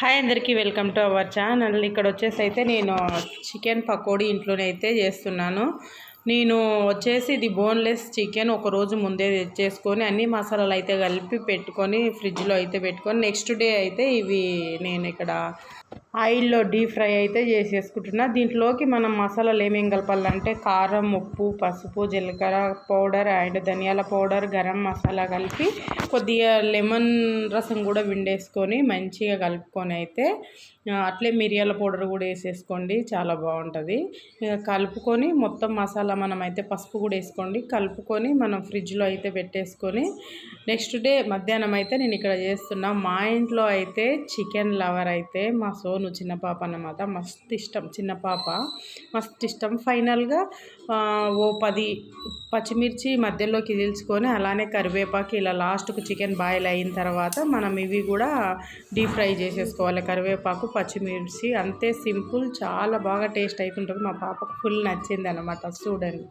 Hi అందరికీ welcome to our channel. ఇక్కడ వచ్చేసి అయితే నేను చికెన్ పకోడీ ఇంట్లోనే అయితే చేస్తున్నాను. నేను వచ్చేసి ఇది బోన్లెస్ చికెన్ ఒక రోజు ముందే తెచ్చేసుకొని అన్ని మసాలాలు అయితే కలిపి పెట్టుకొని ఫ్రిడ్జ్లో అయితే పెట్టుకొని నెక్స్ట్ డే అయితే ఇవి నేను ఇక్కడ ఆయిల్లో డీప్ ఫ్రై అయితే చేసేసుకుంటున్నా. దీంట్లోకి మనం మసాలాలు ఏమేమి కలపాలంటే కారం ఉప్పు పసుపు జీలకర్ర పౌడర్ అండ్ ధనియాల పౌడర్ గరం మసాలా కలిపి కొద్దిగా లెమన్ రసం కూడా విండేసుకొని మంచిగా కలుపుకొని అయితే అట్లే మిరియాల పౌడర్ కూడా వేసేసుకోండి. చాలా బాగుంటుంది. కలుపుకొని మొత్తం మసాలా మనం అయితే పసుపు కూడా వేసుకోండి. కలుపుకొని మనం ఫ్రిడ్జ్లో అయితే పెట్టేసుకొని నెక్స్ట్ డే మధ్యాహ్నం అయితే నేను ఇక్కడ చేస్తున్నా మా ఇంట్లో అయితే చికెన్ లవర్ అయితే మా సోను చిన్న పాప అన్నమాట. మస్తు ఇష్టం చిన్న పాప. మస్తు ఇష్టం. ఫైనల్గా ఓ పది పచ్చిమిర్చి మధ్యలోకి తీల్చుకొని అలానే కరివేపాకు ఇలా లాస్ట్కు చికెన్ బాయిల్ అయిన తర్వాత మనం ఇవి కూడా డీప్ ఫ్రై చేసేసుకోవాలి. కరివేపాకు పచ్చిమిర్చి అంతే సింపుల్ చాలా బాగా టేస్ట్ అవుతుంటుంది మా పాపకు ఫుల్ నచ్చింది అనమాట చూడండి.